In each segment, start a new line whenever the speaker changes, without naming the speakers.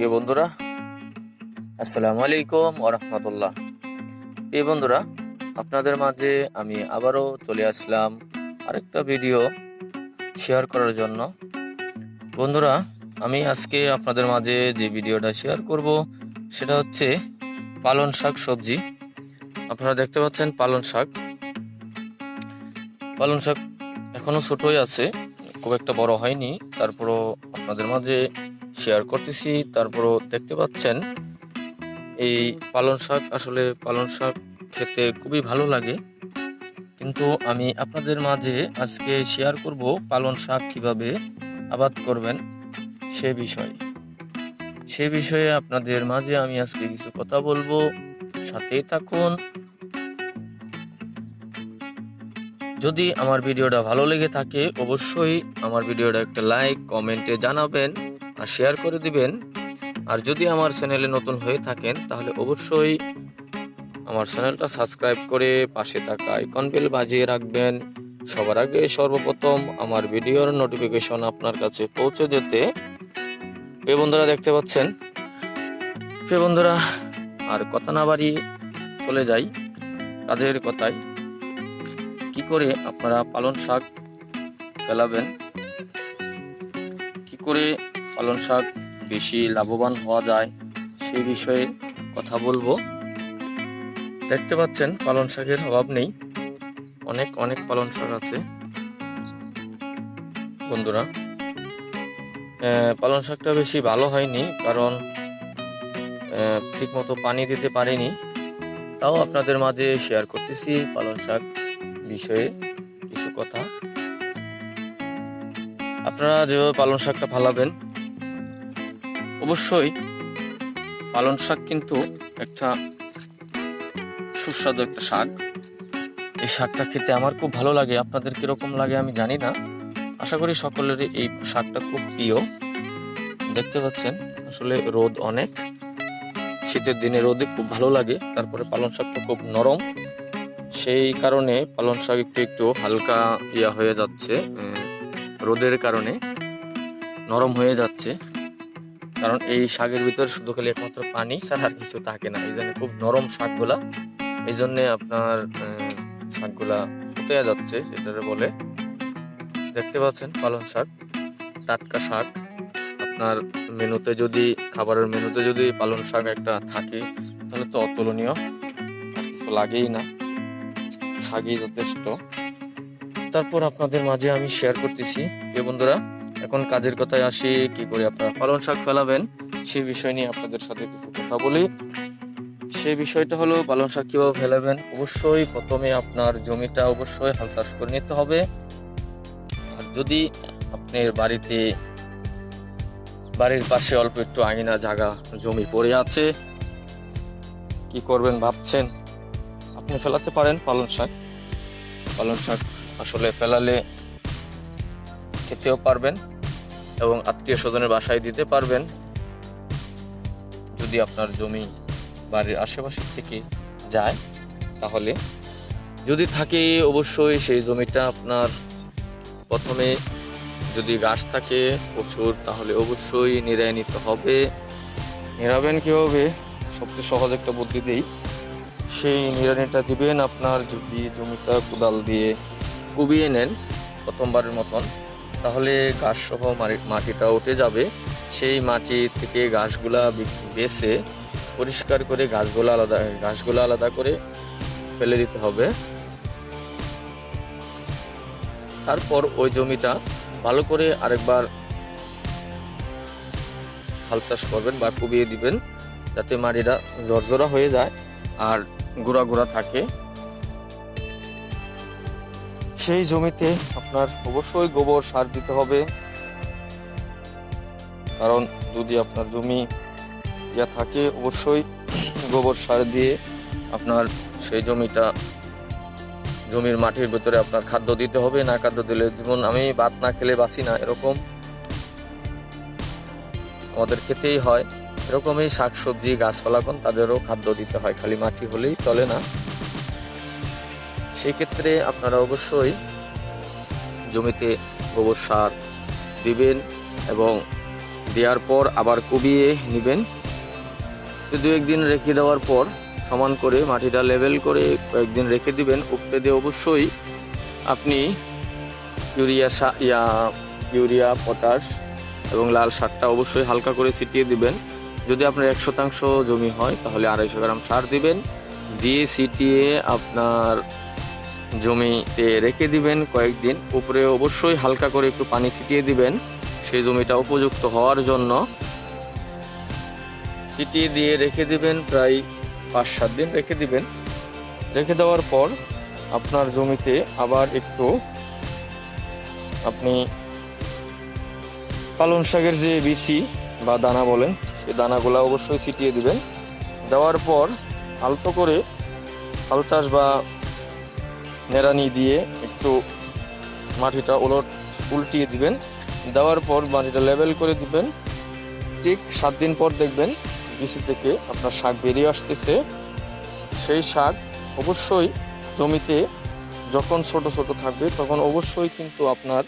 প্রিয় বন্ধুরা, আসসালামু আলাইকুম ওরহমতুল্লাহ প্রিয় বন্ধুরা, আপনাদের মাঝে আমি আবারও চলে আসলাম আরেকটা ভিডিও শেয়ার করার জন্য। বন্ধুরা, আমি আজকে আপনাদের মাঝে যে ভিডিওটা শেয়ার করব, সেটা হচ্ছে পালন শাক সবজি। আপনারা দেখতে পাচ্ছেন পালন শাক। পালন শাক এখনও ছোটই আছে, খুব একটা বড় হয়নি। তারপরও আপনাদের মাঝে শেয়ার করতেছি। তারপরও দেখতে পাচ্ছেন, এই পালন শাক আসলে পালন শাক খেতে খুবই ভালো লাগে। কিন্তু আমি আপনাদের মাঝে আজকে শেয়ার করব পালন শাক কীভাবে আবাদ করবেন সে বিষয়ে। সে বিষয়ে আপনাদের মাঝে আমি আজকে কিছু কথা বলব। সাথেই থাকুন। যদি আমার ভিডিওটা ভালো লেগে থাকে, অবশ্যই আমার ভিডিওটা একটা লাইক কমেন্টে জানাবেন। শেয়ার করে দিবেন। আর যদি আমার চ্যানেলে নতুন হয়ে থাকেন, তাহলে অবশ্যই আমার চ্যানেলটা সাবস্ক্রাইব করে পাশে থাকা আইকন বেল বাজিয়ে রাখবেন। সবার আগে সর্বপ্রথম আমার ভিডিওর নোটিফিকেশন আপনার কাছে পৌঁছে যেতে। পে বন্ধুরা, দেখতে পাচ্ছেন? পে বন্ধুরা, আর কথা না বাড়িয়ে চলে যাই কাজের কথায়। কি করে আপনারা পালন শাক ফেলাবেন? কি করে পালন শাক বেশি লাভবান হওয়া যায়, সেই বিষয়ে কথা বলব। দেখতে পাচ্ছেন, পালন শাকের অভাব নেই। অনেক অনেক পালন শাক আছে। বন্ধুরা পালন শাকটা বেশি ভালো হয়নি, কারণ ঠিকমতো পানি দিতে পারিনি। তাও আপনাদের মাঝে শেয়ার করতেছি পালন শাক বিষয়ে কিছু কথা। আপনারা যেভাবে পালন শাকটা ফালাবেন অবশ্যই পালন শাক কিন্তু একটা সুস্বাদু একটা শাক। এই শাকটা খেতে আমার খুব ভালো লাগে। আপনাদের কীরকম লাগে আমি জানি না। আশা করি সকলেরই এই শাকটা খুব প্রিয়। দেখতে পাচ্ছেন, আসলে রোদ অনেক। শীতের দিনে রোদে খুব ভালো লাগে। তারপরে পালন শাকটা খুব নরম। সেই কারণে পালন শাক একটু একটু হালকা ইয়া হয়ে যাচ্ছে রোদের কারণে নরম হয়ে যাচ্ছে। কারণ এই শাকের ভিতরে শুধু খালি একমাত্র পানি ছাড়া আর কিছু থাকে না। এই জন্য খুব নরম শাকগুলা। এই জন্যে আপনার শাকগুলা পুঁতে যাচ্ছে, সেটারে বলে। দেখতে পাচ্ছেন পালং শাক, টাটকা শাক। আপনার মেনুতে যদি, খাবারের মেনুতে যদি পালং শাক একটা থাকে, তাহলে তো অতুলনীয়। আর কিছু লাগেই না। শাকই যথেষ্ট। তারপর আপনাদের মাঝে আমি শেয়ার করতেছি। প্রিয় বন্ধুরা এখন কাজের কথায় আসি, কি করে আপনারা? পালন শাক ফেলাবেন, সেই বিষয় নিয়ে আপনাদের সাথে কিছু কথা বলি। সেই বিষয়টা হলো, পালন শাক কীভাবে ফেলাবেন? অবশ্যই প্রথমে আপনার জমিটা অবশ্যই হাল চাষ করে নিতে হবে। আর যদি আপনার বাড়িতে, বাড়ির পাশে অল্প একটু আঙিনা জায়গা, জমি পড়ে আছে, কি করবেন ভাবছেন? আপনি ফেলাতে পারেন পালন শাক। পালন শাক আসলে ফেলালে খেতেও পারবেন এবং আত্মীয় স্বজনের বাসায় দিতে পারবেন। যদি আপনার জমি বাড়ির আশেপাশে থেকে যায়, তাহলে যদি থাকে অবশ্যই সেই জমিটা আপনার প্রথমে যদি গাছ থাকে প্রচুর, তাহলে অবশ্যই নিরায় নিতে হবে। নিরাবেন কীভাবে? সবচেয়ে সহজ একটা বুদ্ধি দিই। সেই নিরানিটা দিবেন আপনার যদি জমিটা কোদাল দিয়ে কুবিয়ে নেন প্রথমবারের মতন। তাহলে ঘাস সহ মাটিটা উঠে যাবে। সেই মাটি থেকে বি- বেছে পরিষ্কার করে ঘাসগুলো আলাদা ঘাসগুলো আলাদা করে ফেলে দিতে হবে। তারপর ওই জমিটা ভালো করে আরেকবার হাল চাষ করবেন বা কুবিয়ে দিবেন, যাতে মাটিটা জর্জরা হয়ে যায় আর গুঁড়া গুঁড়া থাকে। সেই জমিতে আপনার অবশ্যই গোবর সার দিতে হবে। কারণ যদি আপনার জমি ইয়া থাকে, অবশ্যই গোবর সার দিয়ে আপনার সেই জমিটা জমির মাটির ভেতরে আপনার খাদ্য দিতে হবে। না খাদ্য দিলে যেমন আমি ভাত না খেলে বাঁচি না, এরকম আমাদের খেতেই হয়। এরকমই শাক সবজি কোন তাদেরও খাদ্য দিতে হয়। খালি মাটি হলেই চলে না। সেক্ষেত্রে আপনারা অবশ্যই জমিতে গোবর সার দিবেন এবং দেওয়ার পর আবার কুবিয়ে নেবেন। তো দু একদিন রেখে দেওয়ার পর সমান করে মাটিটা লেভেল করে কয়েকদিন রেখে দিবেন। উপরে দিয়ে অবশ্যই আপনি ইউরিয়া ইয়া, ইউরিয়া, পটাশ এবং লাল সারটা অবশ্যই হালকা করে ছিটিয়ে দিবেন। যদি আপনার এক শতাংশ জমি হয় তাহলে আড়াইশো গ্রাম সার দিবেন। দিয়ে ছিটিয়ে আপনার জমিতে রেখে দিবেন কয়েকদিন। উপরে অবশ্যই হালকা করে একটু পানি ছিটিয়ে দিবেন। সেই জমিটা উপযুক্ত হওয়ার জন্য ছিটিয়ে দিয়ে রেখে দিবেন প্রায় পাঁচ সাত দিন রেখে দিবেন। রেখে দেওয়ার পর আপনার জমিতে আবার একটু আপনি পালং শাকের যে বিচি বা দানা বলেন সেই দানাগুলো অবশ্যই ছিটিয়ে দিবেন। দেওয়ার পর আলতো করে হাল চাষ বা নেড়ানি দিয়ে একটু মাটিটা ওলট উল্টিয়ে দিবেন। দেওয়ার পর মাটিটা লেভেল করে দিবেন। ঠিক সাত দিন পর দেখবেন বিচি থেকে আপনার শাক বেরিয়ে আসতেছে। সেই শাক অবশ্যই জমিতে যখন ছোট ছোট থাকবে তখন অবশ্যই কিন্তু আপনার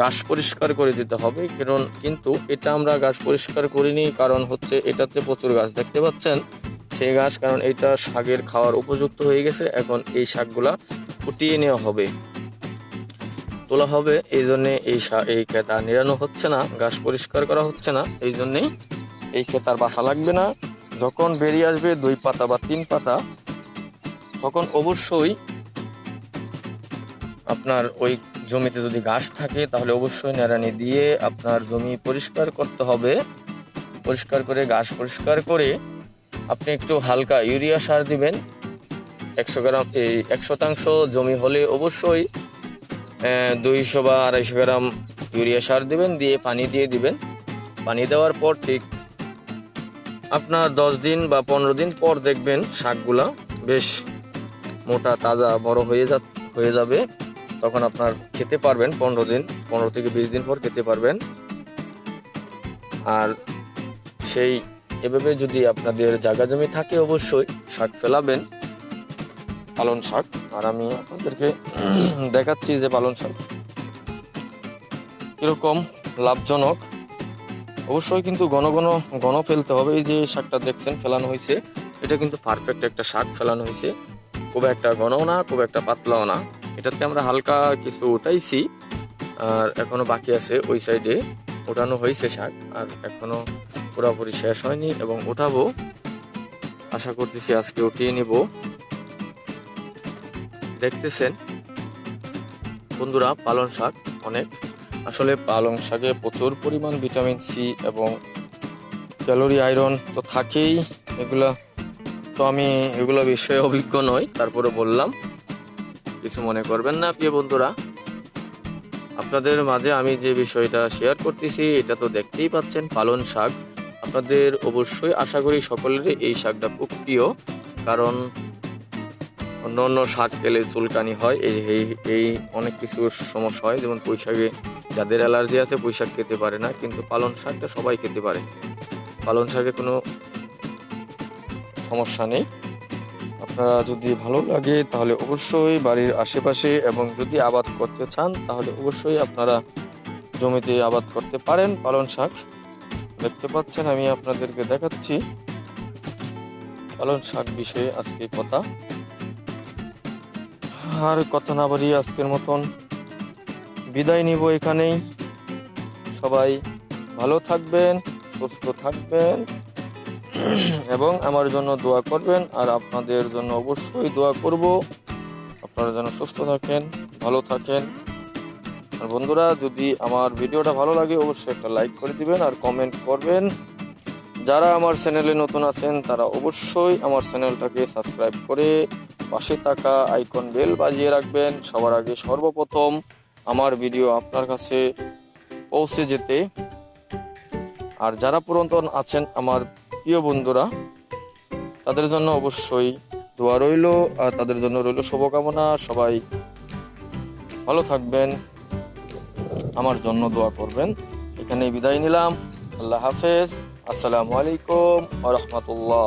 ঘাস পরিষ্কার করে দিতে হবে। কারণ কিন্তু এটা আমরা ঘাস পরিষ্কার করিনি, কারণ হচ্ছে এটাতে প্রচুর গাছ দেখতে পাচ্ছেন। সেই গাছ কারণ এটা শাকের খাওয়ার উপযুক্ত হয়ে গেছে। এখন এই শাকগুলা ফুটিয়ে নেওয়া হবে। তোলা হবে, এই জন্যে এই এই খেত নিরানো হচ্ছে না, ঘাস পরিষ্কার করা হচ্ছে না, এই জন্যেই এই আর বাসা লাগবে না। যখন বেরিয়ে আসবে দুই পাতা বা তিন পাতা, তখন অবশ্যই আপনার ওই জমিতে যদি ঘাস থাকে, তাহলে অবশ্যই নেড়ানি দিয়ে আপনার জমি পরিষ্কার করতে হবে। পরিষ্কার করে, ঘাস পরিষ্কার করে আপনি একটু হালকা ইউরিয়া সার দিবেন। একশো গ্রাম, এই এক শতাংশ জমি হলে অবশ্যই দুইশো বা আড়াইশো গ্রাম ইউরিয়া সার দিবেন, দিয়ে পানি দিয়ে দিবেন। পানি দেওয়ার পর ঠিক আপনার দশ দিন বা পনেরো দিন পর দেখবেন শাকগুলা বেশ মোটা, তাজা, বড় হয়ে যা, হয়ে যাবে। তখন আপনার খেতে পারবেন, পনেরো দিন, পনেরো থেকে বিশ দিন পর খেতে পারবেন। আর সেই এভাবে যদি আপনাদের জায়গা জমি থাকে অবশ্যই শাক ফেলাবেন। পালন শাক। আর আমি আপনাদেরকে দেখাচ্ছি যে পালন শাক কীরকম লাভজনক। অবশ্যই কিন্তু ঘন ঘন ঘন ফেলতে হবে। এই যে শাকটা দেখছেন, ফেলানো হয়েছে। এটা কিন্তু পারফেক্ট একটা শাক ফেলানো হয়েছে। খুব একটা ঘনও না, খুব একটা পাতলাও না। এটাতে আমরা হালকা কিছু উঠাইছি। আর এখনও বাকি আছে ওই সাইডে ওঠানো হয়েছে শাক। আর এখনও পুরোপুরি শেষ হয়নি এবং ওঠাবো আশা করতেছি আজকে উঠিয়ে নিব। দেখতেছেন? বন্ধুরা, পালং শাক অনেক। আসলে পালং শাকে প্রচুর পরিমাণ ভিটামিন সি এবং ক্যালোরি আয়রন তো থাকেই। এগুলা তো আমি এগুলো বিষয়ে অভিজ্ঞ নই, তারপরে বললাম। কিছু মনে করবেন না, প্রিয় বন্ধুরা। আপনাদের মাঝে আমি যে বিষয়টা শেয়ার করতেছি, এটা তো দেখতেই পাচ্ছেন পালন শাক। আপনাদের অবশ্যই আশা করি সকলেরই এই শাকটা খুব প্রিয়। কারণ অন্য অন্য শাক খেলে চুলকানি হয়, এই এই- এই অনেক কিছু সমস্যা হয়। যেমন পুঁইশাকে যাদের অ্যালার্জি আছে পুঁইশাক খেতে পারে না, কিন্তু পালন শাকটা সবাই খেতে পারে। পালন শাকে কোনো সমস্যা নেই। আপনারা যদি ভালো লাগে তাহলে অবশ্যই বাড়ির আশেপাশে এবং যদি আবাদ করতে চান তাহলে অবশ্যই আপনারা জমিতে আবাদ করতে পারেন পালন শাক। দেখতে পাচ্ছেন আমি আপনাদেরকে দেখাচ্ছি পালন শাক বিষয়ে আজকে কথা। আর কথা না বাড়িয়ে আজকের মতন বিদায় নিব এখানেই। সবাই ভালো থাকবেন, সুস্থ থাকবেন, এবং আমার জন্য দোয়া করবেন, আর আপনাদের জন্য অবশ্যই দোয়া করব। আপনারা যেন সুস্থ থাকেন, ভালো থাকেন। আর বন্ধুরা, যদি আমার ভিডিওটা ভালো লাগে, অবশ্যই একটা লাইক করে দিবেন আর কমেন্ট করবেন। যারা আমার চ্যানেলে নতুন আছেন, তারা অবশ্যই আমার চ্যানেলটাকে সাবস্ক্রাইব করে পাশে থাকা আইকন বেল বাজিয়ে রাখবেন। সবার আগে সর্বপ্রথম আমার ভিডিও আপনার কাছে পৌঁছে যেতে। আর যারা পুরাতন আছেন, আমার প্রিয় বন্ধুরা, তাদের জন্য অবশ্যই দোয়া রইল, আর তাদের জন্য রইল শুভকামনা। সবাই ভালো থাকবেন, আমার জন্য দোয়া করবেন। এখানে বিদায় নিলাম। আল্লাহ হাফেজ। আসসালামু আলাইকুম আ রহমতুল্লাহ।